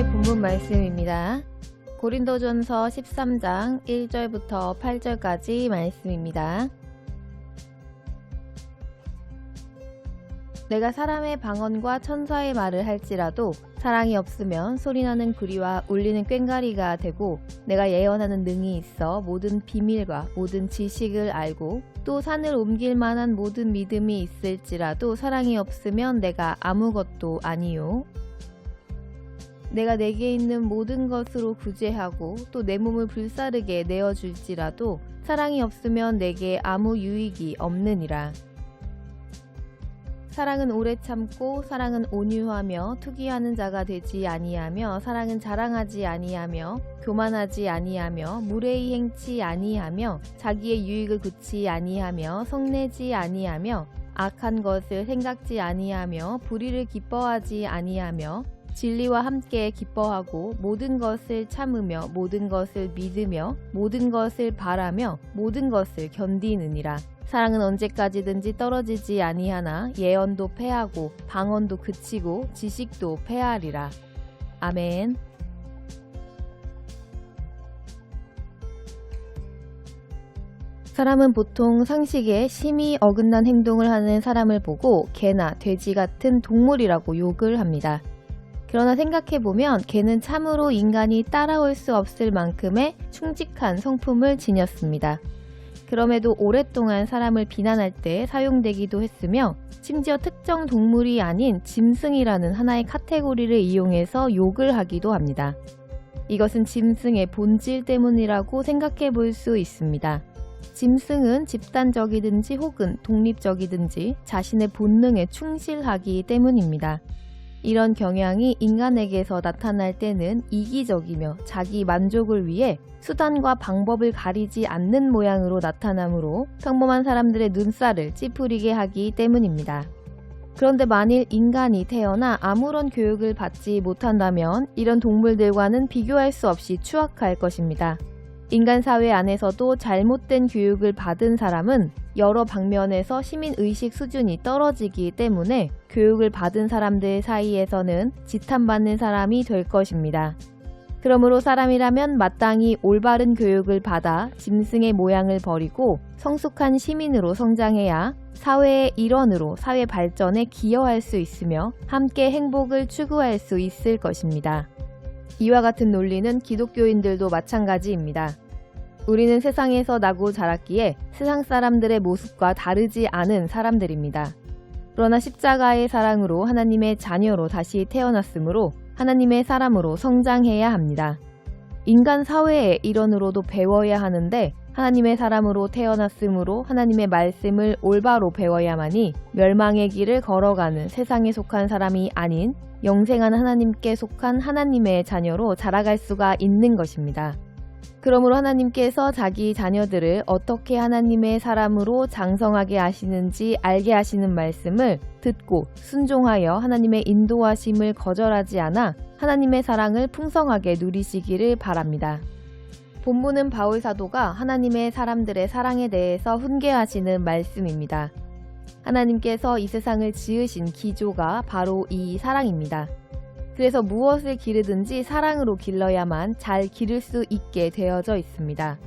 오늘의 본문 말씀입니다. 고린도전서 13장 1절부터 8절까지 말씀입니다. 내가 사람의 방언과 천사의 말을 할지라도 사랑이 없으면 소리나는 구리와 울리는 꽹과리가 되고 내가 예언하는 능이 있어 모든 비밀과 모든 지식을 알고 또 산을 옮길 만한 모든 믿음이 있을지라도 사랑이 없으면 내가 아무것도 아니요 내가 내게 있는 모든 것으로 구제하고 또 내 몸을 불사르게 내어줄지라도 사랑이 없으면 내게 아무 유익이 없느니라. 사랑은 오래 참고 사랑은 온유하며 투기하는 자가 되지 아니하며 사랑은 자랑하지 아니하며 교만하지 아니하며 무례히 행치 아니하며 자기의 유익을 굳지 아니하며 성내지 아니하며 악한 것을 생각지 아니하며 불의를 기뻐하지 아니하며 진리와 함께 기뻐하고 모든 것을 참으며 모든 것을 믿으며 모든 것을 바라며 모든 것을 견디느니라. 사랑은 언제까지든지 떨어지지 아니하나 예언도 패하고 방언도 그치고 지식도 패하리라. 아멘. 사람은 보통 상식에 심히 어긋난 행동을 하는 사람을 보고 개나 돼지 같은 동물이라고 욕을 합니다. 그러나 생각해보면 개는 참으로 인간이 따라올 수 없을 만큼의 충직한 성품을 지녔습니다. 그럼에도 오랫동안 사람을 비난할 때 사용되기도 했으며 심지어 특정 동물이 아닌 짐승이라는 하나의 카테고리를 이용해서 욕을 하기도 합니다. 이것은 짐승의 본질 때문이라고 생각해 볼 수 있습니다. 짐승은 집단적이든지 혹은 독립적이든지 자신의 본능에 충실하기 때문입니다. 이런 경향이 인간에게서 나타날 때는 이기적이며 자기 만족을 위해 수단과 방법을 가리지 않는 모양으로 나타나므로 평범한 사람들의 눈살을 찌푸리게 하기 때문입니다. 그런데 만일 인간이 태어나 아무런 교육을 받지 못한다면 이런 동물들과는 비교할 수 없이 추악할 것입니다. 인간 사회 안에서도 잘못된 교육을 받은 사람은 여러 방면에서 시민 의식 수준이 떨어지기 때문에 교육을 받은 사람들 사이에서는 지탄받는 사람이 될 것입니다. 그러므로 사람이라면 마땅히 올바른 교육을 받아 짐승의 모양을 버리고 성숙한 시민으로 성장해야 사회의 일원으로 사회 발전에 기여할 수 있으며 함께 행복을 추구할 수 있을 것입니다. 이와 같은 논리는 기독교인들도 마찬가지입니다. 우리는 세상에서 나고 자랐기에 세상 사람들의 모습과 다르지 않은 사람들입니다. 그러나 십자가의 사랑으로 하나님의 자녀로 다시 태어났으므로 하나님의 사람으로 성장해야 합니다. 인간 사회의 일원으로도 배워야 하는데 하나님의 사람으로 태어났으므로 하나님의 말씀을 올바로 배워야만이 멸망의 길을 걸어가는 세상에 속한 사람이 아닌 영생한 하나님께 속한 하나님의 자녀로 자라갈 수가 있는 것입니다. 그러므로 하나님께서 자기 자녀들을 어떻게 하나님의 사람으로 장성하게 하시는지 알게 하시는 말씀을 듣고 순종하여 하나님의 인도하심을 거절하지 않아 하나님의 사랑을 풍성하게 누리시기를 바랍니다. 본문은 바울 사도가 하나님의 사람들의 사랑에 대해서 훈계하시는 말씀입니다. 하나님께서 이 세상을 지으신 기조가 바로 이 사랑입니다. 그래서 무엇을 기르든지 사랑으로 길러야만 잘 기를 수 있게 되어져 있습니다.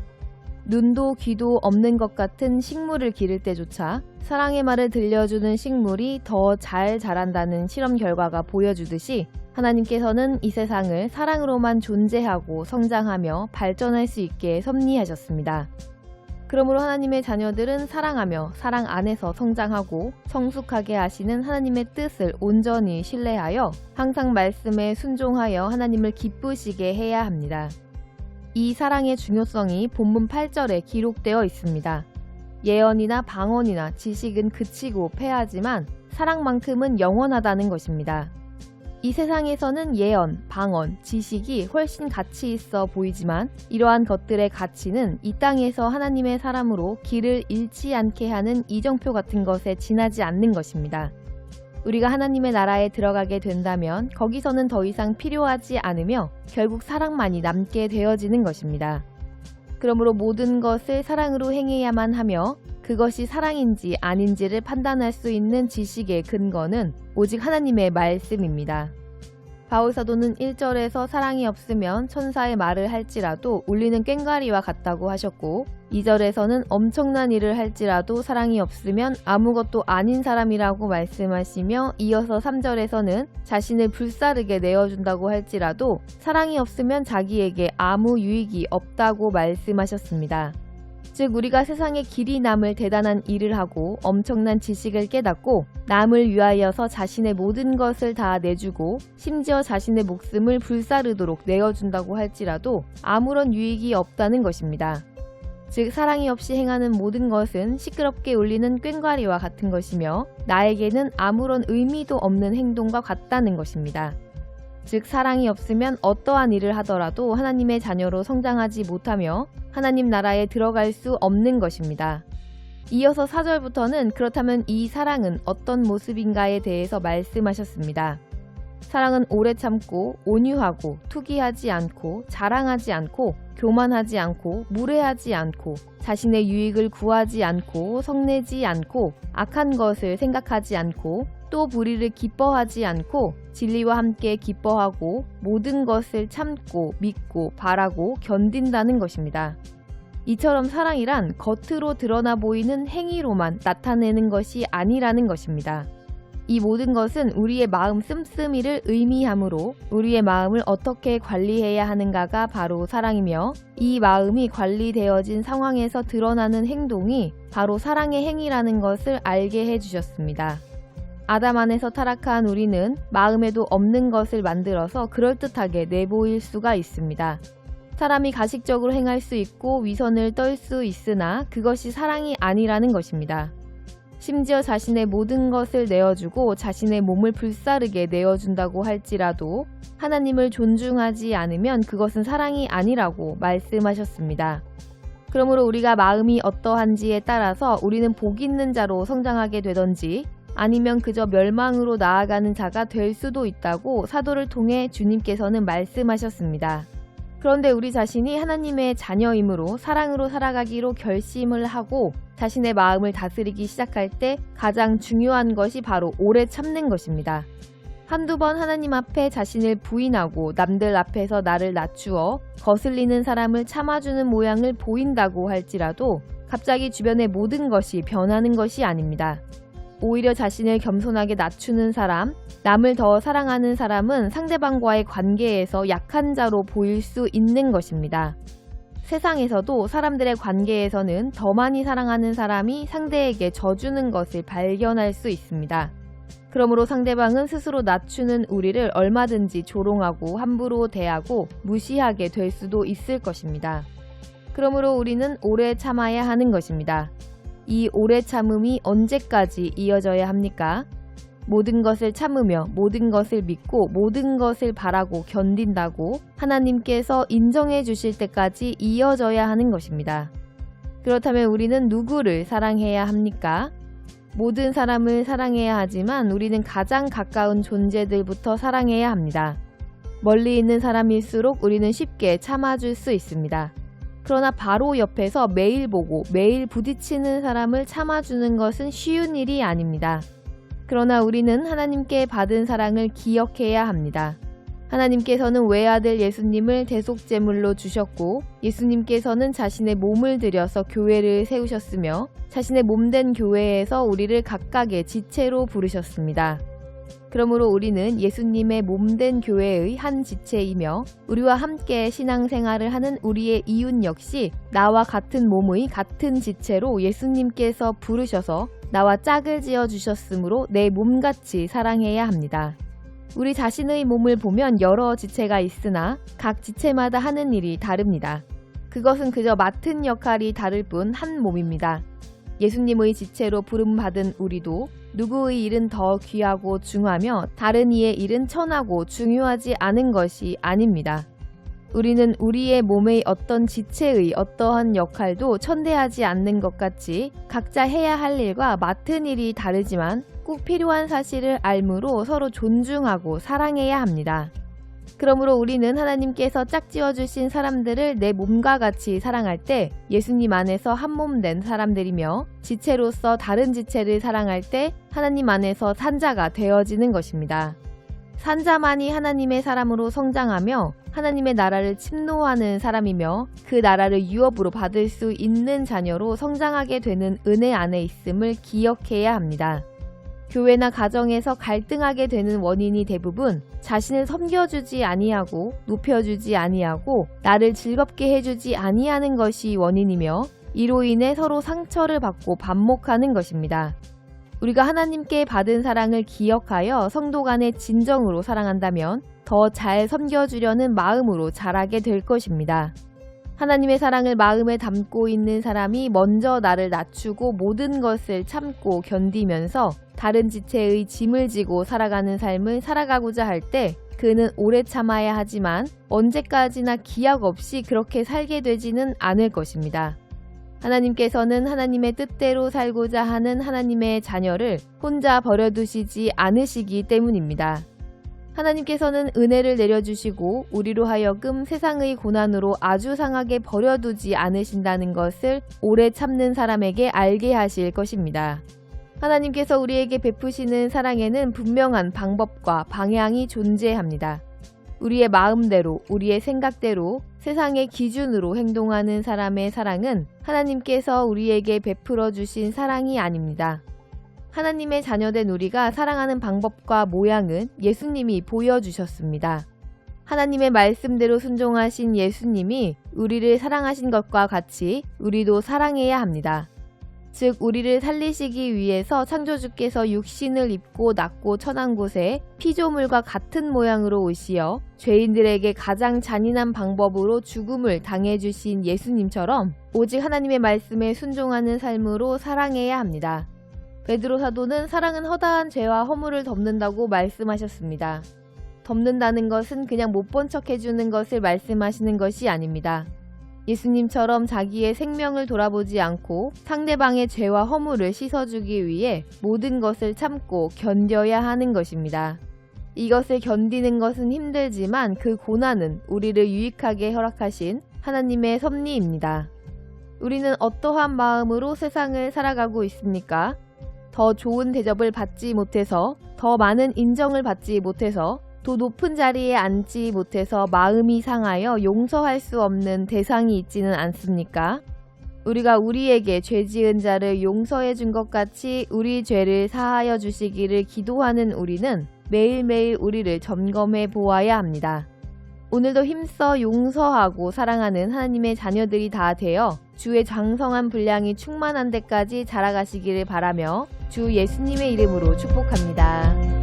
눈도 귀도 없는 것 같은 식물을 기를 때조차 사랑의 말을 들려주는 식물이 더 잘 자란다는 실험 결과가 보여주듯이 하나님께서는 이 세상을 사랑으로만 존재하고 성장하며 발전할 수 있게 섭리하셨습니다. 그러므로 하나님의 자녀들은 사랑하며 사랑 안에서 성장하고 성숙하게 하시는 하나님의 뜻을 온전히 신뢰하여 항상 말씀에 순종하여 하나님을 기쁘시게 해야 합니다. 이 사랑의 중요성이 본문 8절에 기록되어 있습니다. 예언이나 방언이나 지식은 그치고 패하지만 사랑만큼은 영원하다는 것입니다. 이 세상에서는 예언, 방언, 지식이 훨씬 가치 있어 보이지만 이러한 것들의 가치는 이 땅에서 하나님의 사람으로 길을 잃지 않게 하는 이정표 같은 것에 지나지 않는 것입니다. 우리가 하나님의 나라에 들어가게 된다면 거기서는 더 이상 필요하지 않으며 결국 사랑만이 남게 되어지는 것입니다. 그러므로 모든 것을 사랑으로 행해야만 하며 그것이 사랑인지 아닌지를 판단할 수 있는 지식의 근거는 오직 하나님의 말씀입니다. 바울사도는 1절에서 사랑이 없으면 천사의 말을 할지라도 울리는 꽹과리와 같다고 하셨고 2절에서는 엄청난 일을 할지라도 사랑이 없으면 아무것도 아닌 사람이라고 말씀하시며 이어서 3절에서는 자신을 불사르게 내어준다고 할지라도 사랑이 없으면 자기에게 아무 유익이 없다고 말씀하셨습니다. 즉 우리가 세상에 길이 남을 대단한 일을 하고 엄청난 지식을 깨닫고 남을 위하여서 자신의 모든 것을 다 내주고 심지어 자신의 목숨을 불사르도록 내어준다고 할지라도 아무런 유익이 없다는 것입니다. 즉 사랑이 없이 행하는 모든 것은 시끄럽게 울리는 꽹과리와 같은 것이며 나에게는 아무런 의미도 없는 행동과 같다는 것입니다. 즉 사랑이 없으면 어떠한 일을 하더라도 하나님의 자녀로 성장하지 못하며 하나님 나라에 들어갈 수 없는 것입니다. 이어서 4절부터는 그렇다면 이 사랑은 어떤 모습인가에 대해서 말씀하셨습니다. 사랑은 오래 참고 온유하고 투기하지 않고 자랑하지 않고 교만하지 않고 무례하지 않고 자신의 유익을 구하지 않고 성내지 않고 악한 것을 생각하지 않고 또 불의를 기뻐하지 않고 진리와 함께 기뻐하고 모든 것을 참고 믿고 바라고 견딘다는 것입니다. 이처럼 사랑이란 겉으로 드러나 보이는 행위로만 나타내는 것이 아니라는 것입니다. 이 모든 것은 우리의 마음 씀씀이를 의미하므로 우리의 마음을 어떻게 관리해야 하는가가 바로 사랑이며 이 마음이 관리되어진 상황에서 드러나는 행동이 바로 사랑의 행위라는 것을 알게 해주셨습니다. 아담 안에서 타락한 우리는 마음에도 없는 것을 만들어서 그럴듯하게 내보일 수가 있습니다. 사람이 가식적으로 행할 수 있고 위선을 떨 수 있으나 그것이 사랑이 아니라는 것입니다. 심지어 자신의 모든 것을 내어주고 자신의 몸을 불사르게 내어준다고 할지라도 하나님을 존중하지 않으면 그것은 사랑이 아니라고 말씀하셨습니다. 그러므로 우리가 마음이 어떠한지에 따라서 우리는 복 있는 자로 성장하게 되던지 아니면 그저 멸망으로 나아가는 자가 될 수도 있다고 사도를 통해 주님께서는 말씀하셨습니다. 그런데 우리 자신이 하나님의 자녀이므로 사랑으로 살아가기로 결심을 하고 자신의 마음을 다스리기 시작할 때 가장 중요한 것이 바로 오래 참는 것입니다. 한두 번 하나님 앞에 자신을 부인하고 남들 앞에서 나를 낮추어 거슬리는 사람을 참아주는 모양을 보인다고 할지라도 갑자기 주변의 모든 것이 변하는 것이 아닙니다. 오히려 자신을 겸손하게 낮추는 사람, 남을 더 사랑하는 사람은 상대방과의 관계에서 약한 자로 보일 수 있는 것입니다. 세상에서도 사람들의 관계에서는 더 많이 사랑하는 사람이 상대에게 져주는 것을 발견할 수 있습니다. 그러므로 상대방은 스스로 낮추는 우리를 얼마든지 조롱하고 함부로 대하고 무시하게 될 수도 있을 것입니다. 그러므로 우리는 오래 참아야 하는 것입니다. 이 오래 참음이 언제까지 이어져야 합니까? 모든 것을 참으며 모든 것을 믿고 모든 것을 바라고 견딘다고 하나님께서 인정해 주실 때까지 이어져야 하는 것입니다. 그렇다면 우리는 누구를 사랑해야 합니까? 모든 사람을 사랑해야 하지만 우리는 가장 가까운 존재들부터 사랑해야 합니다. 멀리 있는 사람일수록 우리는 쉽게 참아줄 수 있습니다. 그러나 바로 옆에서 매일 보고 매일 부딪히는 사람을 참아주는 것은 쉬운 일이 아닙니다. 그러나 우리는 하나님께 받은 사랑을 기억해야 합니다. 하나님께서는 외아들 예수님을 대속제물로 주셨고 예수님께서는 자신의 몸을 들여서 교회를 세우셨으며 자신의 몸된 교회에서 우리를 각각의 지체로 부르셨습니다. 그러므로 우리는 예수님의 몸된 교회의 한 지체이며 우리와 함께 신앙생활을 하는 우리의 이웃 역시 나와 같은 몸의 같은 지체로 예수님께서 부르셔서 나와 짝을 지어 주셨으므로 내 몸같이 사랑해야 합니다. 우리 자신의 몸을 보면 여러 지체가 있으나 각 지체마다 하는 일이 다릅니다. 그것은 그저 맡은 역할이 다를 뿐 한 몸입니다. 예수님의 지체로 부름받은 우리도 누구의 일은 더 귀하고 중하며 다른 이의 일은 천하고 중요하지 않은 것이 아닙니다. 우리는 우리의 몸의 어떤 지체의 어떠한 역할도 천대하지 않는 것 같이 각자 해야 할 일과 맡은 일이 다르지만 꼭 필요한 사실을 알므로 서로 존중하고 사랑해야 합니다. 그러므로 우리는 하나님께서 짝지어 주신 사람들을 내 몸과 같이 사랑할 때 예수님 안에서 한 몸 된 사람들이며 지체로서 다른 지체를 사랑할 때 하나님 안에서 산자가 되어지는 것입니다. 산자만이 하나님의 사람으로 성장하며 하나님의 나라를 침노하는 사람이며 그 나라를 유업으로 받을 수 있는 자녀로 성장하게 되는 은혜 안에 있음을 기억해야 합니다. 교회나 가정에서 갈등하게 되는 원인이 대부분 자신을 섬겨주지 아니하고 높여주지 아니하고 나를 즐겁게 해주지 아니하는 것이 원인이며 이로 인해 서로 상처를 받고 반목하는 것입니다. 우리가 하나님께 받은 사랑을 기억하여 성도 간의 진정으로 사랑한다면 더 잘 섬겨주려는 마음으로 자라게 될 것입니다. 하나님의 사랑을 마음에 담고 있는 사람이 먼저 나를 낮추고 모든 것을 참고 견디면서 다른 지체의 짐을 지고 살아가는 삶을 살아가고자 할 때 그는 오래 참아야 하지만 언제까지나 기약 없이 그렇게 살게 되지는 않을 것입니다. 하나님께서는 하나님의 뜻대로 살고자 하는 하나님의 자녀를 혼자 버려두시지 않으시기 때문입니다. 하나님께서는 은혜를 내려주시고 우리로 하여금 세상의 고난으로 아주 상하게 버려두지 않으신다는 것을 오래 참는 사람에게 알게 하실 것입니다. 하나님께서 우리에게 베푸시는 사랑에는 분명한 방법과 방향이 존재합니다. 우리의 마음대로, 우리의 생각대로 세상의 기준으로 행동하는 사람의 사랑은 하나님께서 우리에게 베풀어 주신 사랑이 아닙니다. 하나님의 자녀된 우리가 사랑하는 방법과 모양은 예수님이 보여주셨습니다. 하나님의 말씀대로 순종하신 예수님이 우리를 사랑하신 것과 같이 우리도 사랑해야 합니다. 즉, 우리를 살리시기 위해서 창조주께서 육신을 입고 낮고 천한 곳에 피조물과 같은 모양으로 오시어 죄인들에게 가장 잔인한 방법으로 죽음을 당해주신 예수님처럼 오직 하나님의 말씀에 순종하는 삶으로 사랑해야 합니다. 베드로 사도는 사랑은 허다한 죄와 허물을 덮는다고 말씀하셨습니다. 덮는다는 것은 그냥 못 본 척 해주는 것을 말씀하시는 것이 아닙니다. 예수님처럼 자기의 생명을 돌아보지 않고 상대방의 죄와 허물을 씻어주기 위해 모든 것을 참고 견뎌야 하는 것입니다. 이것을 견디는 것은 힘들지만 그 고난은 우리를 유익하게 허락하신 하나님의 섭리입니다. 우리는 어떠한 마음으로 세상을 살아가고 있습니까? 더 좋은 대접을 받지 못해서, 더 많은 인정을 받지 못해서, 더 높은 자리에 앉지 못해서 마음이 상하여 용서할 수 없는 대상이 있지는 않습니까? 우리가 우리에게 죄 지은 자를 용서해 준 것 같이 우리 죄를 사하여 주시기를 기도하는 우리는 매일매일 우리를 점검해 보아야 합니다. 오늘도 힘써 용서하고 사랑하는 하나님의 자녀들이 다 되어 주의 장성한 분량이 충만한 데까지 자라가시기를 바라며 주 예수님의 이름으로 축복합니다.